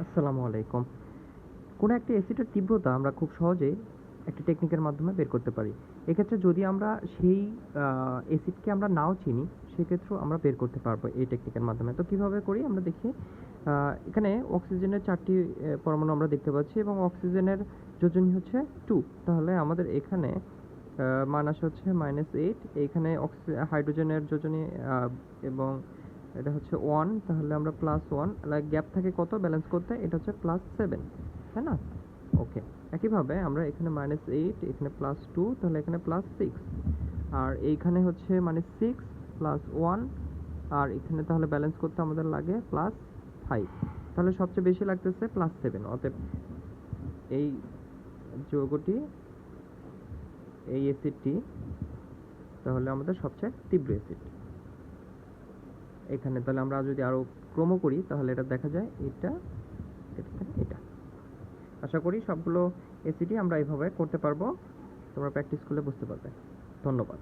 আসসালামু আলাইকুম। কোনো একটা অ্যাসিডের তীব্রতা আমরা খুব সহজে একটা টেকনিকের মাধ্যমে বের করতে পারি। এক্ষেত্রে যদি আমরা সেই অ্যাসিডকে আমরা নাও চিনি, সেক্ষেত্রেও আমরা বের করতে পারব এই টেকনিকের মাধ্যমে। তো কীভাবে করি? আমরা দেখি এখানে অক্সিজেনের চারটি পরমাণু আমরা দেখতে পাচ্ছি এবং অক্সিজেনের যোজনী হচ্ছে টু তাহলে আমাদের এখানে মানাস হচ্ছে মাইনাস এইট এইখানে অক্সি হাইড্রোজেনের যোজনী এবং এটা হচ্ছে ওয়ান তাহলে আমরা প্লাস ওয়ান গ্যাপ থাকে কত? ব্যালেন্স করতে, এটা হচ্ছে প্লাস সেভেন তাই না? ওকে একইভাবে আমরা এখানে মাইনাস এইট এখানে প্লাস টু তাহলে এখানে প্লাস সিক্স আর এইখানে হচ্ছে মানে সিক্স প্লাস ওয়ান আর এখানে তাহলে ব্যালেন্স করতে আমাদের লাগে প্লাস ফাইভ তাহলে সবচেয়ে বেশি লাগতেছে প্লাস সেভেন অতএব এই যৌগটি, এই অ্যাসিডটি তাহলে আমাদের সবচেয়ে তীব্র অ্যাসিড এখানে তাহলে আমরা যদি আরও ক্রম করি, তাহলে এটা দেখা যায় এটা এটা এটা আশা করি সবগুলো এসিটি আমরা এইভাবে করতে পারব। তোমরা প্র্যাকটিস করলে বুঝতে পারবে। ধন্যবাদ।